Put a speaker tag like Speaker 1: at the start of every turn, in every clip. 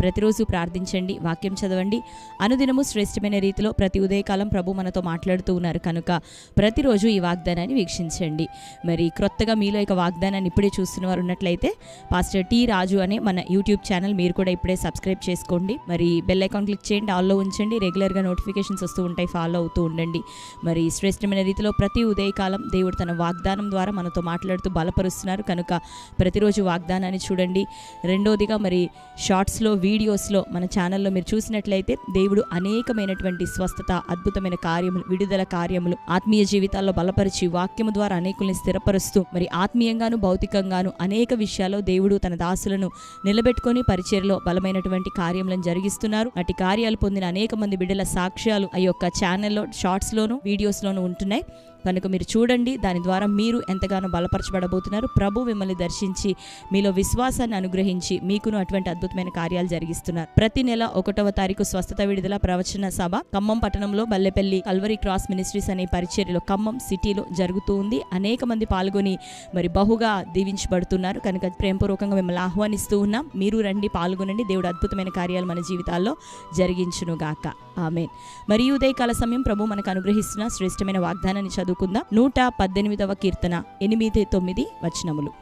Speaker 1: ప్రతిరోజు ప్రార్థించండి వాక్యం చదవండి. అనుదినము శ్రేష్టమైన రీతిలో ప్రతి ఉదయకాలం ప్రభు మనతో మాట్లాడుతూ ఉన్నారు. కనుక ప్రతిరోజు ఈ వాగ్దానాన్ని వీక్షించండి. మరి క్రొత్తగా మీలో ఇక వాగ్దానాన్ని ఇప్పుడే చూస్తున్న వారు ఉన్నట్లయితే పాస్టర్ టీ రాజు అనే మన యూట్యూబ్ ఛానల్ మీరు కూడా ఇప్పుడే సబ్స్క్రైబ్ చేసుకోండి. మరి బెల్ ఐకాన్ క్లిక్ చేయండి ఆల్లో ఉంచండి. రెగ్యులర్గా నోటిఫికేషన్స్ వస్తూ ఉంటాయి ఫాలో అవుతూ ఉండండి. మరి శ్రేష్టమైన రీతిలో ప్రతి ఉదయకాలం దేవుడు తన వాగ్దానం ద్వారా మనతో మాట్లాడుతూ బలపరుస్తున్నారు. కనుక ప్రతిరోజు వాగ్దానాన్ని చూడండి. రెండోదిగా మరి షార్ట్స్లో వీడియోస్లో మన ఛానల్లో మీరు చూసినట్లయితే దేవుడు అనేకమైనటువంటి స్వస్థత అద్భుతమైన కార్యములు విడుదల కార్యములు ఆత్మీయ జీవితాల్లో బలపరిచి వాక్యము ద్వారా అనేకుల్ని స్థిరపరుస్తూ మరి ఆత్మీయంగాను భౌతికంగాను అనేక విషయాల్లో దేవుడు తన దాసులను నిలబెట్టుకొని పరిచయలో బలమైనటువంటి కార్యములను జరిగిస్తున్నారు. అటు కార్యాలు పొందిన అనేక మంది బిడ్డల సాక్ష్యాలు ఆ యొక్క ఛానల్లో షార్ట్స్లోను వీడియోస్లోను ఉంటున్నాయి. కనుక మీరు చూడండి దాని ద్వారా మీరు ఎంతగానో బలపరచబడబోతున్నారు. ప్రభు మిమ్మల్ని దర్శించి మీలో విశ్వాసాన్ని అనుగ్రహించి మీకును అటువంటి అద్భుతమైన కార్యాలు జరిగిస్తున్నారు. ప్రతి నెల ఒకటవ తారీఖు స్వస్థత విడుదల ప్రవచన సభ. ఖమ్మం పట్టణంలో బల్లెపల్లి కల్వరి క్రాస్ మినిస్ట్రీస్ అనే పరిచర్యలో ఖమ్మం సిటీలో జరుగుతూ ఉంది. అనేక మంది పాల్గొని మరి బహుగా దీవించబడుతున్నారు. కనుక ప్రేమపూర్వకంగా మిమ్మల్ని ఆహ్వానిస్తూ ఉన్నాం. మీరు రండి పాల్గొనండి. దేవుడు అద్భుతమైన కార్యాలు మన జీవితాల్లో జరిగించును గాక. ఆమెన్. ఉదయకాల సమయం ప్రభు మనకు అనుగ్రహిస్తున్న శ్రేష్టమైన వాగ్దానాన్ని చదువు చదువుకుందాం. నూట పద్దెనిమిదవ కీర్తన ఎనిమిది తొమ్మిది వచనములు.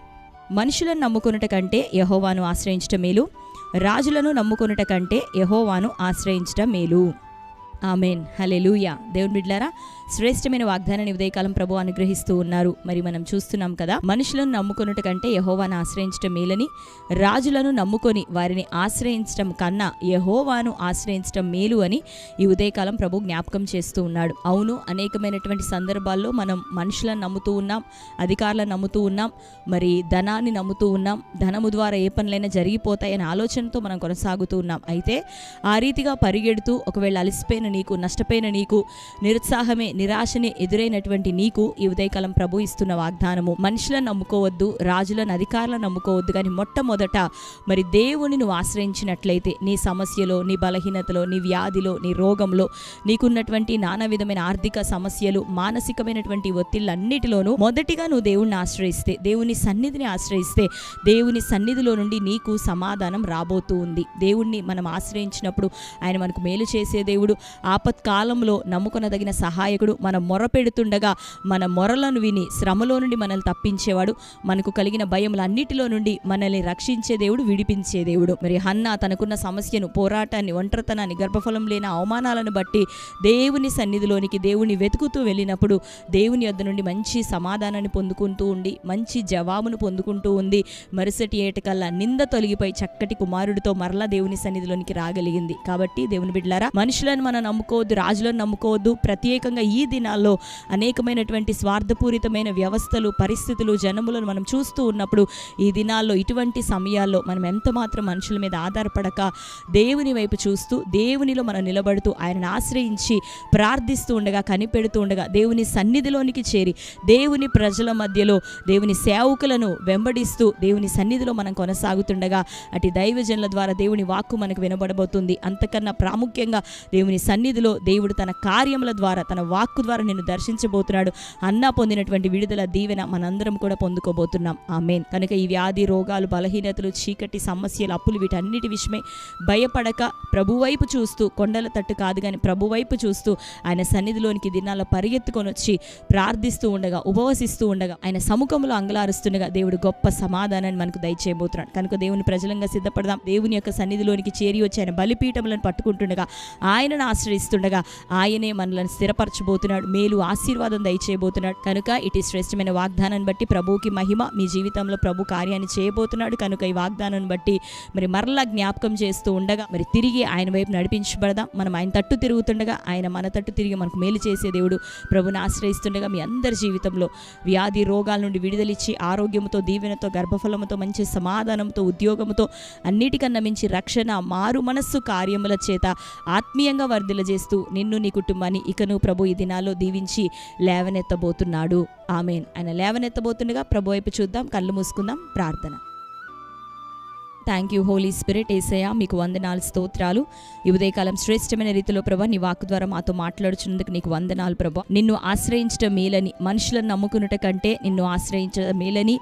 Speaker 1: మనుషులను నమ్ముకొనుట కంటే యహోవాను ఆశ్రయించటం మేలు. రాజులను నమ్ముకొనుట కంటే యహోవాను ఆశ్రయించటం మేలు. ఆమెన్. హలెలూయా దేవుని బిడ్లారా శ్రేష్టమైన వాగ్దానాన్ని ఉదయకాలం ప్రభు అనుగ్రహిస్తూ ఉన్నారు. మరి మనం చూస్తున్నాం కదా మనుషులను నమ్ముకున్నట్టు కంటే యహోవాను ఆశ్రయించటం మేలని రాజులను నమ్ముకొని వారిని ఆశ్రయించటం కన్నా యహోవాను ఆశ్రయించటం మేలు అని ఈ ఉదయకాలం ప్రభు జ్ఞాపకం చేస్తూ ఉన్నాడు. అవును అనేకమైనటువంటి సందర్భాల్లో మనం మనుషులను నమ్ముతూ ఉన్నాం అధికారులను నమ్ముతూ ఉన్నాం మరి ధనాన్ని నమ్ముతూ ఉన్నాం ధనము ద్వారా ఏ పనులైనా జరిగిపోతాయనే ఆలోచనతో మనం కొనసాగుతూ ఉన్నాం. అయితే ఆ రీతిగా పరిగెడుతూ ఒకవేళ అలసిపోయిన నీకు నష్టపోయిన నీకు నిరుత్సాహమే నిరాశనే ఎదురైనటువంటి నీకు ఈ ఉదయకాలం ప్రభు ఇస్తున్న వాగ్దానము. మనుషులను నమ్ముకోవద్దు రాజులను అధికారులను నమ్ముకోవద్దు కానీ మొట్టమొదట మరి దేవుని నువ్వు ఆశ్రయించినట్లయితే నీ సమస్యలో నీ బలహీనతలో నీ వ్యాధిలో నీ రోగంలో నీకున్నటువంటి నానా విధమైన ఆర్థిక సమస్యలు మానసికమైనటువంటి ఒత్తిళ్ళన్నిటిలోనూ మొదటిగా నువ్వు దేవుణ్ణి ఆశ్రయిస్తే దేవుని సన్నిధిని ఆశ్రయిస్తే దేవుని సన్నిధిలో నుండి నీకు సమాధానం రాబోతూ ఉంది. దేవుణ్ణి మనం ఆశ్రయించినప్పుడు ఆయన మనకు మేలు చేసే దేవుడు ఆపత్కాలంలో నమ్ముకొనదగిన సహాయకుడు మన మొర పెడుతుండగా మన మొరలను విని శ్రమలో నుండి మనల్ని తప్పించేవాడు. మనకు కలిగిన భయములన్నిటిలో నుండి మనల్ని రక్షించే దేవుడు విడిపించే దేవుడు. మరి హన్న తనకున్న సమస్యను పోరాటాన్ని ఒంటరితనాన్ని గర్భఫలం లేని అవమానాలను బట్టి దేవుని సన్నిధిలోనికి దేవుని వెతుకుతూ వెళ్ళినప్పుడు దేవుని యొద్ద నుండి మంచి సమాధానాన్ని పొందుకుంటూ ఉండి మంచి జవాబును పొందుకుంటూ ఉంది మరుసటి ఏటకల్లా నింద తొలగిపోయి చక్కటి కుమారుడితో మరలా దేవుని సన్నిధిలోనికి రాగలిగింది. కాబట్టి దేవుని బిడ్డలారా మనుషులను మనం నమ్ముకోవద్దు రాజులను నమ్ముకోవద్దు. ప్రత్యేకంగా ఈ దినాల్లో అనేకమైనటువంటి స్వార్థపూరితమైన వ్యవస్థలు పరిస్థితులు జనములను మనం చూస్తూ ఉన్నప్పుడు ఈ దినాల్లో ఇటువంటి సమయాల్లో మనం ఎంత మాత్రం మనుషుల మీద ఆధారపడక దేవుని వైపు చూస్తూ దేవునిలో మనం నిలబడుతూ ఆయనను ఆశ్రయించి ప్రార్థిస్తూ ఉండగా కనిపెడుతూ ఉండగా దేవుని సన్నిధిలోనికి చేరి దేవుని ప్రజల మధ్యలో దేవుని సేవకులను వెంబడిస్తూ దేవుని సన్నిధిలో మనం కొనసాగుతుండగా అటు దైవజనుల ద్వారా దేవుని వాక్కు మనకు వినబడబోతుంది. అంతకన్నా ప్రాముఖ్యంగా దేవుని సన్నిధిలో దేవుడు తన కార్యముల ద్వారా తన వాక్కు ద్వారా నిన్ను దర్శించబోతున్నాడు. అన్న పొందినటువంటి విడుదల దీవెన మనందరం కూడా పొందుకోబోతున్నాం. ఆమెన్. కనుక ఈ వ్యాధి రోగాలు బలహీనతలు చీకటి సమస్యలు అప్పులు వీటన్నిటి విషయమే భయపడక ప్రభు వైపు చూస్తూ కొండల తట్టు కాదు కానీ ప్రభు వైపు చూస్తూ ఆయన సన్నిధిలోనికి దినాల పరిగెత్తుకొని వచ్చి ప్రార్థిస్తూ ఉండగా ఉపవసిస్తూ ఉండగా ఆయన సముఖంలో అంగలారుస్తుండగా దేవుడు గొప్ప సమాధానాన్ని మనకు దయచేయబోతున్నాడు. కనుక దేవుని ప్రజలంగా సిద్ధపడదాం. దేవుని యొక్క సన్నిధిలోనికి చేరి వచ్చి ఆయన బలిపీఠములను పట్టుకుంటుండగా ఆయనను ఆశ్రయిస్తుండగా ఆయనే మనల్ని స్థిరపరచబోతున్నాడు మేలు ఆశీర్వాదం దయచేయబోతున్నాడు. కనుక ఇటు శ్రేష్టమైన వాగ్దానాన్ని బట్టి ప్రభువుకి మహిమ మీ జీవితంలో ప్రభు కార్యాన్ని చేయబోతున్నాడు. కనుక ఈ వాగ్దానాన్ని బట్టి మరి మరలా జ్ఞాపకం చేస్తూ ఉండగా మరి తిరిగి ఆయన వైపు నడిపించబడదాం. మనం ఆయన తట్టు తిరుగుతుండగా ఆయన మన తట్టు తిరిగి మనకు మేలు చేసే దేవుడు ప్రభుని ఆశ్రయిస్తుండగా మీ అందరి జీవితంలో వ్యాధి రోగాల నుండి విడుదలిచ్చి ఆరోగ్యంతో దీవెనతో గర్భఫలంతో మంచి సమాధానంతో ఉద్యోగంతో అన్నిటికన్నా మించి రక్షణ మారు మనస్సు కార్యముల చేత ఆత్మీయంగా వర్ధిలజేస్తూ నిన్ను నీ కుటుంబాన్ని ఇకను ప్రభు ఈ దినాల్లో దీవించి లేవనెత్తబోతున్నాడు. ఆమెన్. ఆయన లేవనెత్తబోతుండగా ప్రభు వైపు చూద్దాం కళ్ళు మూసుకుందాం ప్రార్థన. థ్యాంక్ యూ హోలీ స్పిరిట్ ఏసయ మీకు వందనాలు స్తోత్రాలు. ఈ ఉదయకాలం శ్రేష్టమైన రీతిలో ప్రభా నీ వాక్ ద్వారా మాతో మాట్లాడుచున్నందుకు నీకు వందనాలు ప్రభా. నిన్ను ఆశ్రయించడం మేలని మనుషులను నమ్ముకునుట కంటే నిన్ను ఆశ్రయించడం మేలని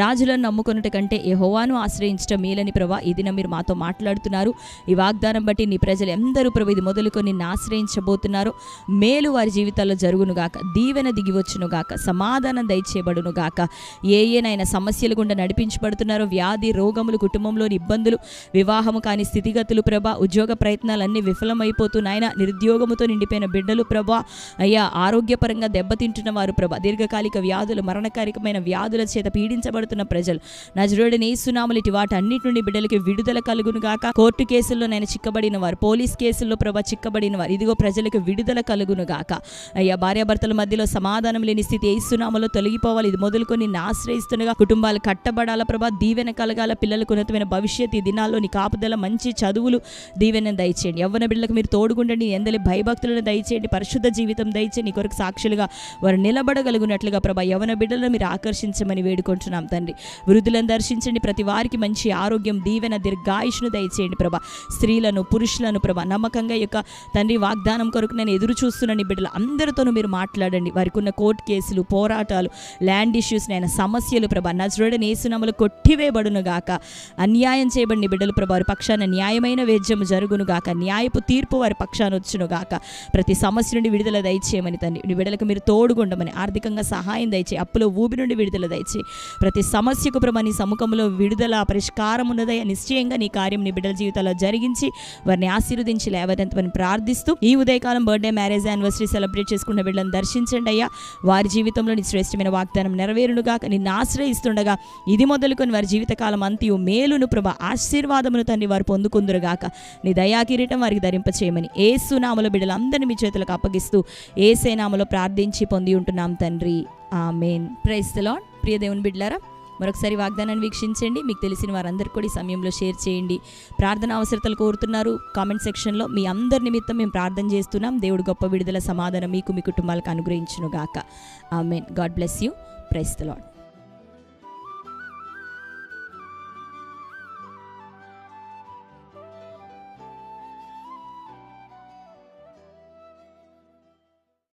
Speaker 1: రాజులను నమ్ముకునుట కంటే యెహోవాను ఆశ్రయించడం మేలని ప్రభా ఈ మీరు మాతో మాట్లాడుతున్నారు. ఈ వాగ్దానం బట్టి నీ ప్రజలు ఎందరూ ప్రభు ఇది మొదలుకొని నిన్ను ఆశ్రయించబోతున్నారు. మేలు వారి జీవితాల్లో జరుగును గాక దీవెన దిగివచ్చునుగాక గాక సమాధానం దయచేయబడును గాక. ఏ ఏనైనా సమస్యలు గుండా నడిపించబడుతున్నారో వ్యాధి రోగములు కుటుంబంలోని ఇబ్బందులు వివాహము కాని స్థితిగతులు ప్రభా ఉద్యోగ ప్రయత్నాలు అన్నీ విఫలమైపోతూ నాయన నిరుద్యోగముతో నిండిపోయిన బిడ్డలు ప్రభా అయ్యా ఆరోగ్యపరంగా దెబ్బతింటున్న వారు ప్రభా దీర్ఘకాలిక వ్యాధులు మరణకారికమైన వ్యాధుల చేత పీడించబడుతున్న ప్రజలు. నజరుడిని సునాములు ఇటు వాటి అన్నిటి నుండి బిడ్డలకి విడుదల కలుగును గాక కోర్టు కేసుల్లో నేను చిక్కబడిన వారు పోలీస్ కేసుల్లో ప్రభా చిక్కబడిన వారు ఇదిగో ప్రజలకు విడుదల కలుగును గాక అయ్యా భార్యాభర్తల మధ్యలో సమాధానం లేని స్థితి ఏ సునామలో తొలగిపోవాలి. ఇది మొదలుకొని ఆశ్రయిస్తుండగా కుటుంబాలు కట్టబడాల ప్రభా? దీవెన కలగాల పిల్లలకు ఉన్నతమైన భవిష్యత్ ఈ దినాల్లో నీ కాపుదల మంచి చదువులు దీవెన దయచేయండి. యవ్వన బిడ్డలకు మీరు తోడుగుండండి ఎందలి భయభక్తులను దయచేయండి పరిశుద్ధ జీవితం దయచేయండి నీ కొరకు సాక్షులుగా వారు నిలబడగలుగునట్లుగా ప్రభా యవన బిడ్డలను మీరు ఆకర్షించమని వేడుకుంటున్నాం తండ్రి. వృద్ధులను దర్శించండి ప్రతి వారికి మంచి ఆరోగ్యం దీవెన దీర్ఘాయుష్ను దయచేయండి ప్రభా. స్త్రీలను పురుషులను ప్రభా నమ్మకంగా ఈ యొక్క తండ్రి వాగ్దానం కొరకు నేను ఎదురు చూస్తున్న నీ బిడ్డలు అందరితోనూ మీరు మాట్లాడండి. వారికి ఉన్న కోర్టు కేసులు పోరాటాలు ల్యాండ్ ఇష్యూస్ నైనా సమస్యలు ప్రభా నజరుడని ఏసునములు కొట్టివేయబడును గాక అన్యాయం చేయబడిన బిడ్డలు ప్రభు వారి పక్షాన న్యాయమైన వేద్యము జరుగును గాక న్యాయపు తీర్పు వారి పక్షాన వచ్చునుగాక ప్రతి సమస్య నుండి విడుదల దయచేయమని తండ్రి బిడ్డలకు మీరు తోడుగుండమని ఆర్థికంగా సహాయం దయచేయి అప్పులో ఊబి నుండి విడుదల దయచేయి. ప్రతి సమస్యకు ప్రభా నీ సముఖంలో విడుదల పరిష్కారం ఉన్నదయ నిశ్చయంగా నీ కార్యం నీ బిడ్డల జీవితాల్లో జరిగించి వారిని ఆశీర్వదించి లేవదంతమని ప్రార్థిస్తూ ఈ ఉదయకాలం బర్త్డే మ్యారేజ్ యానివర్సరీ సెలబ్రేట్ చేసుకున్న బిడ్డలను దర్శించండి అయ్యా. వారి జీవితంలో నీ శ్రేష్టమైన వాగ్దానం నెరవేరునుగాక నిన్ను ఆశ్రయిస్తుండగా ఇది మొదలుకొని వారి జీవితకాలం అంతయు మేలును ప్రభ ఆశీర్వాదమును తండ్రి వారు పొందుకుందురుగాక. నీ దయా కిరీటం వారికి ధరింపచేయమని ఏ సునామలో బిడ్డలందరినీ మీ చేతులకు అప్పగిస్తూ ఏ సేనామలో ప్రార్థించి పొంది ఉంటున్నాం తండ్రి. ఆమెన్. ప్రైస్ లాడ్ ప్రియ దేవుని బిడ్డలారా మరొకసారి వాగ్దానాన్ని వీక్షించండి. మీకు తెలిసిన వారందరికీ కూడా ఈ సమయంలో షేర్ చేయండి. ప్రార్థన అవసరతలు కోరుతున్నారు. కామెంట్ సెక్షన్లో మీ అందరి నిమిత్తం మేము ప్రార్థన చేస్తున్నాం. దేవుడు గొప్ప విడుదల సమాధానం మీకు మీ కుటుంబాలకు అనుగ్రహించును గాక amen. God bless you. Praise the lord